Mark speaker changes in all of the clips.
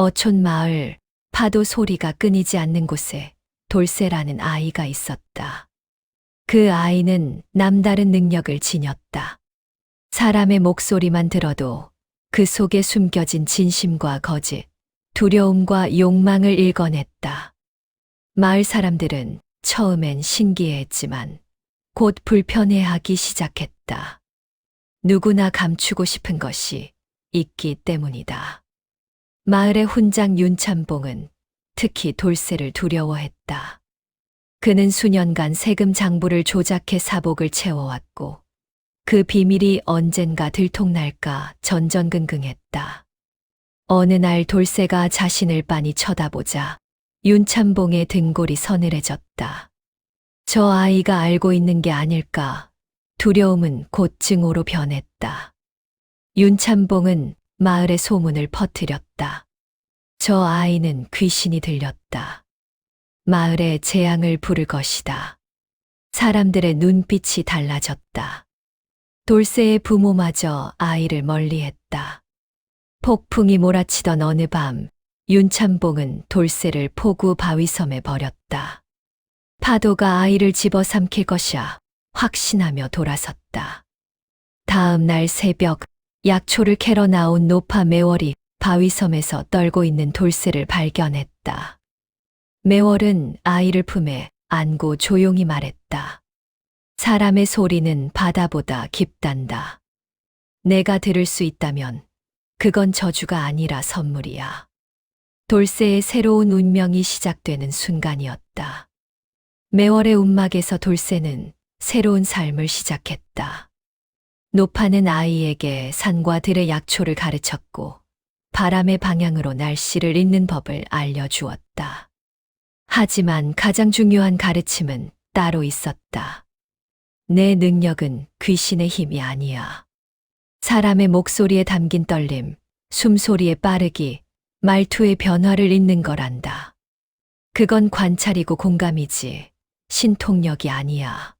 Speaker 1: 어촌 마을 파도 소리가 끊이지 않는 곳에 돌쇠라는 아이가 있었다. 그 아이는 남다른 능력을 지녔다. 사람의 목소리만 들어도 그 속에 숨겨진 진심과 거짓, 두려움과 욕망을 읽어냈다. 마을 사람들은 처음엔 신기해했지만 곧 불편해하기 시작했다. 누구나 감추고 싶은 것이 있기 때문이다. 마을의 훈장 윤참봉은 특히 돌쇠를 두려워했다. 그는 수년간 세금 장부를 조작해 사복을 채워왔고 그 비밀이 언젠가 들통날까 전전긍긍했다. 어느 날 돌쇠가 자신을 빤히 쳐다보자 윤참봉의 등골이 서늘해졌다. 저 아이가 알고 있는 게 아닐까 두려움은 곧 증오로 변했다. 윤참봉은 마을의 소문을 퍼뜨렸다. 저 아이는 귀신이 들렸다. 마을에 재앙을 부를 것이다. 사람들의 눈빛이 달라졌다. 돌쇠의 부모마저 아이를 멀리했다. 폭풍이 몰아치던 어느 밤, 윤참봉은 돌쇠를 포구 바위섬에 버렸다. 파도가 아이를 집어삼킬 것이야 확신하며 돌아섰다. 다음 날 새벽, 약초를 캐러 나온 노파 매월이 바위섬에서 떨고 있는 돌쇠를 발견했다. 매월은 아이를 품에 안고 조용히 말했다. 사람의 소리는 바다보다 깊단다. 내가 들을 수 있다면 그건 저주가 아니라 선물이야. 돌쇠의 새로운 운명이 시작되는 순간이었다. 매월의 움막에서 돌쇠는 새로운 삶을 시작했다. 노파는 아이에게 산과 들의 약초를 가르쳤고 바람의 방향으로 날씨를 읽는 법을 알려주었다. 하지만 가장 중요한 가르침은 따로 있었다. 내 능력은 귀신의 힘이 아니야. 사람의 목소리에 담긴 떨림, 숨소리의 빠르기, 말투의 변화를 읽는 거란다. 그건 관찰이고 공감이지, 신통력이 아니야.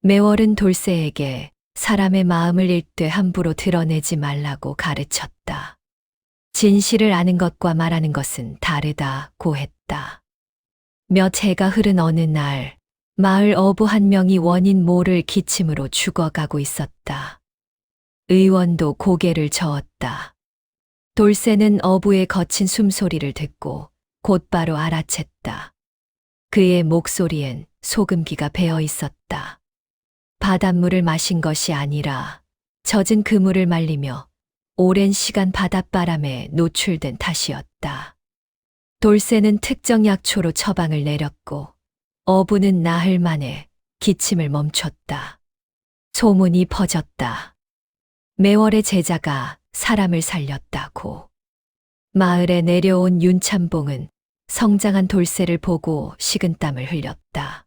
Speaker 1: 매월은 돌쇠에게 사람의 마음을 읽되 함부로 드러내지 말라고 가르쳤다. 진실을 아는 것과 말하는 것은 다르다고 했다. 몇 해가 흐른 어느 날, 마을 어부 한 명이 원인 모를 기침으로 죽어가고 있었다. 의원도 고개를 저었다. 돌쇠는 어부의 거친 숨소리를 듣고 곧바로 알아챘다. 그의 목소리엔 소금기가 배어 있었다. 바닷물을 마신 것이 아니라 젖은 그물을 말리며 오랜 시간 바닷바람에 노출된 탓이었다. 돌쇠는 특정 약초로 처방을 내렸고 어부는 나흘 만에 기침을 멈췄다. 소문이 퍼졌다. 매월의 제자가 사람을 살렸다고. 마을에 내려온 윤참봉은 성장한 돌쇠를 보고 식은땀을 흘렸다.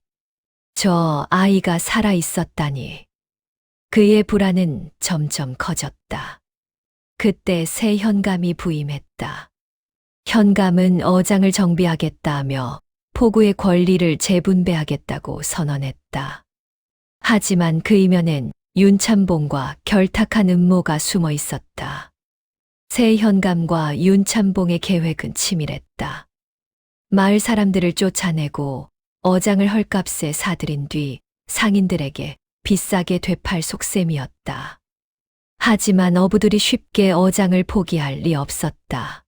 Speaker 1: 저 아이가 살아 있었다니. 그의 불안은 점점 커졌다. 그때 새 현감이 부임했다. 현감은 어장을 정비하겠다며 포구의 권리를 재분배하겠다고 선언했다. 하지만 그 이면엔 윤참봉과 결탁한 음모가 숨어 있었다. 새 현감과 윤참봉의 계획은 치밀했다. 마을 사람들을 쫓아내고 어장을 헐값에 사들인 뒤 상인들에게 비싸게 되팔 속셈이었다. 하지만 어부들이 쉽게 어장을 포기할 리 없었다.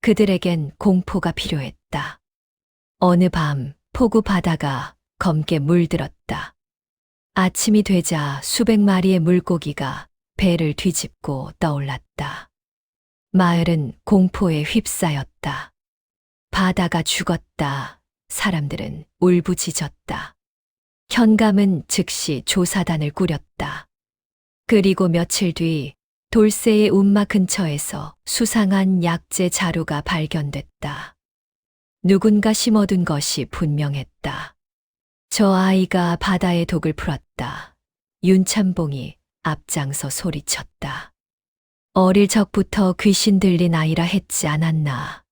Speaker 1: 그들에겐 공포가 필요했다. 어느 밤 포구 바다가 검게 물들었다. 아침이 되자 수백 마리의 물고기가 배를 뒤집고 떠올랐다. 마을은 공포에 휩싸였다. 바다가 죽었다. 사람들은 울부짖었다. 현감은 즉시 조사단을 꾸렸다. 그리고 며칠 뒤 돌쇠의 운마 근처에서 수상한 약재 자루가 발견됐다. 누군가 심어둔 것이 분명했다. 저 아이가 바다의 독을 풀었다. 윤참봉이 앞장서 소리쳤다. 어릴 적부터 귀신 들린 아이라 했지 않았나.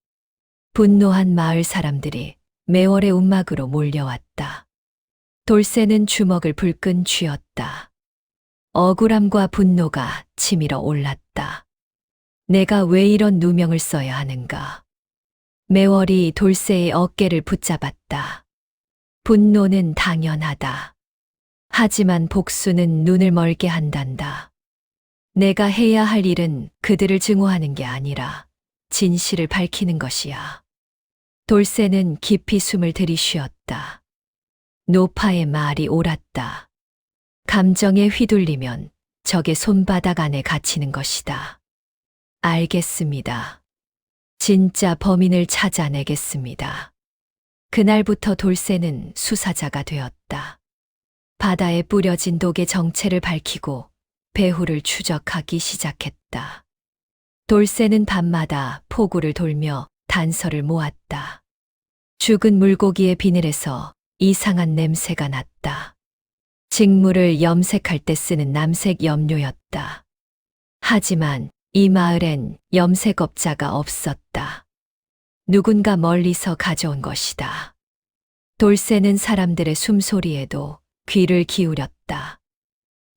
Speaker 1: 분노한 마을 사람들이 매월의 움막으로 몰려왔다. 돌쇠는 주먹을 불끈 쥐었다. 억울함과 분노가 치밀어 올랐다. 내가 왜 이런 누명을 써야 하는가? 매월이 돌쇠의 어깨를 붙잡았다. 분노는 당연하다. 하지만 복수는 눈을 멀게 한단다. 내가 해야 할 일은 그들을 증오하는 게 아니라 진실을 밝히는 것이야. 돌쇠는 깊이 숨을 들이쉬었다. 노파의 말이 옳았다. 감정에 휘둘리면 적의 손바닥 안에 갇히는 것이다. 알겠습니다. 진짜 범인을 찾아내겠습니다. 그날부터 돌쇠는 수사자가 되었다. 바다에 뿌려진 독의 정체를 밝히고 배후를 추적하기 시작했다. 돌쇠는 밤마다 포구를 돌며 단서를 모았다. 죽은 물고기의 비늘에서 이상한 냄새가 났다. 직물을 염색할 때 쓰는 남색 염료였다. 하지만 이 마을엔 염색업자가 없었다. 누군가 멀리서 가져온 것이다. 돌쇠는 사람들의 숨소리에도 귀를 기울였다.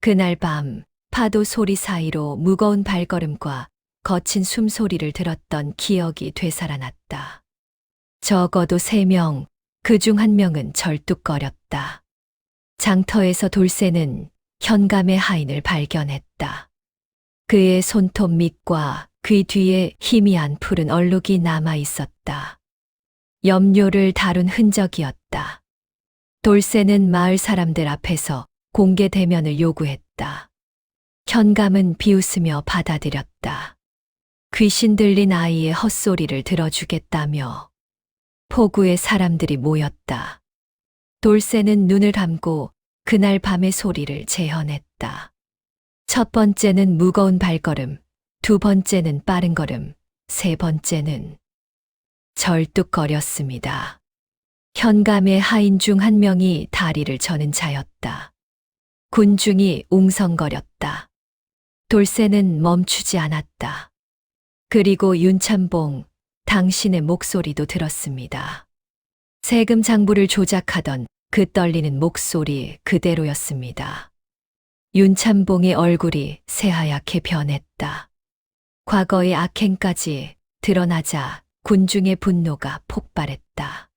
Speaker 1: 그날 밤 파도 소리 사이로 무거운 발걸음과 거친 숨소리를 들었던 기억이 되살아났다. 적어도 세 명, 그 중 한 명은 절뚝거렸다. 장터에서 돌쇠는 현감의 하인을 발견했다. 그의 손톱 밑과 귀 뒤에 희미한 푸른 얼룩이 남아 있었다. 염료를 다룬 흔적이었다. 돌쇠는 마을 사람들 앞에서 공개 대면을 요구했다. 현감은 비웃으며 받아들였다. 귀신 들린 아이의 헛소리를 들어주겠다며 포구의 사람들이 모였다. 돌쇠는 눈을 감고 그날 밤의 소리를 재현했다. 첫 번째는 무거운 발걸음, 두 번째는 빠른 걸음, 세 번째는 절뚝거렸습니다. 현감의 하인 중 한 명이 다리를 저는 자였다. 군중이 웅성거렸다. 돌쇠는 멈추지 않았다. 그리고 윤참봉, 당신의 목소리도 들었습니다. 세금 장부를 조작하던 그 떨리는 목소리 그대로였습니다. 윤참봉의 얼굴이 새하얗게 변했다. 과거의 악행까지 드러나자 군중의 분노가 폭발했다.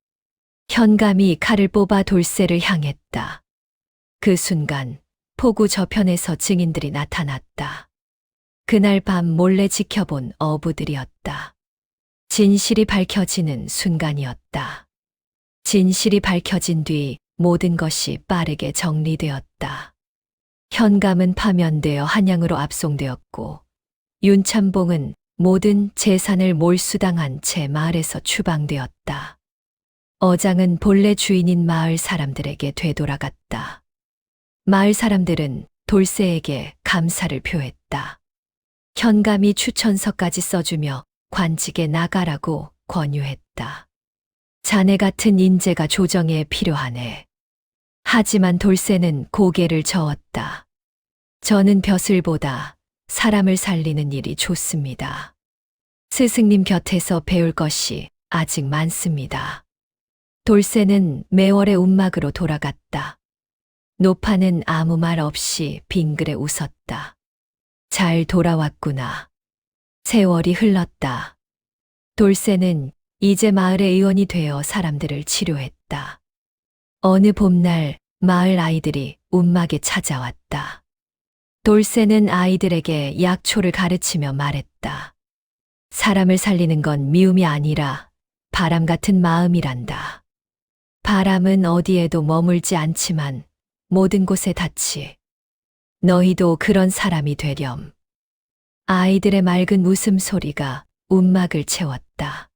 Speaker 1: 현감이 칼을 뽑아 돌쇠를 향했다. 그 순간 포구 저편에서 증인들이 나타났다. 그날 밤 몰래 지켜본 어부들이었다. 진실이 밝혀지는 순간이었다. 진실이 밝혀진 뒤 모든 것이 빠르게 정리되었다. 현감은 파면되어 한양으로 압송되었고, 윤참봉은 모든 재산을 몰수당한 채 마을에서 추방되었다. 어장은 본래 주인인 마을 사람들에게 되돌아갔다. 마을 사람들은 돌쇠에게 감사를 표했다. 현감이 추천서까지 써주며 관직에 나가라고 권유했다. 자네 같은 인재가 조정에 필요하네. 하지만 돌쇠는 고개를 저었다. 저는 벼슬보다 사람을 살리는 일이 좋습니다. 스승님 곁에서 배울 것이 아직 많습니다. 돌쇠는 매월의 움막으로 돌아갔다. 노파는 아무 말 없이 빙그레 웃었다. 잘 돌아왔구나. 세월이 흘렀다. 돌쇠는 이제 마을의 의원이 되어 사람들을 치료했다. 어느 봄날 마을 아이들이 움막에 찾아왔다. 돌쇠는 아이들에게 약초를 가르치며 말했다. 사람을 살리는 건 미움이 아니라 바람 같은 마음이란다. 바람은 어디에도 머물지 않지만 모든 곳에 닿지. 너희도 그런 사람이 되렴. 아이들의 맑은 웃음소리가 움막을 채웠다.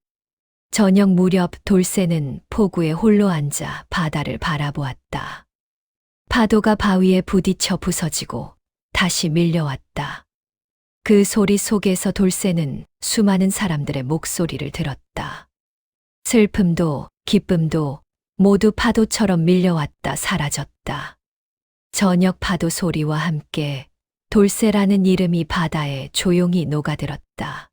Speaker 1: 저녁 무렵 돌쇠는 포구에 홀로 앉아 바다를 바라보았다. 파도가 바위에 부딪혀 부서지고 다시 밀려왔다. 그 소리 속에서 돌쇠는 수많은 사람들의 목소리를 들었다. 슬픔도 기쁨도 모두 파도처럼 밀려왔다 사라졌다. 저녁 파도 소리와 함께 돌쇠라는 이름이 바다에 조용히 녹아들었다.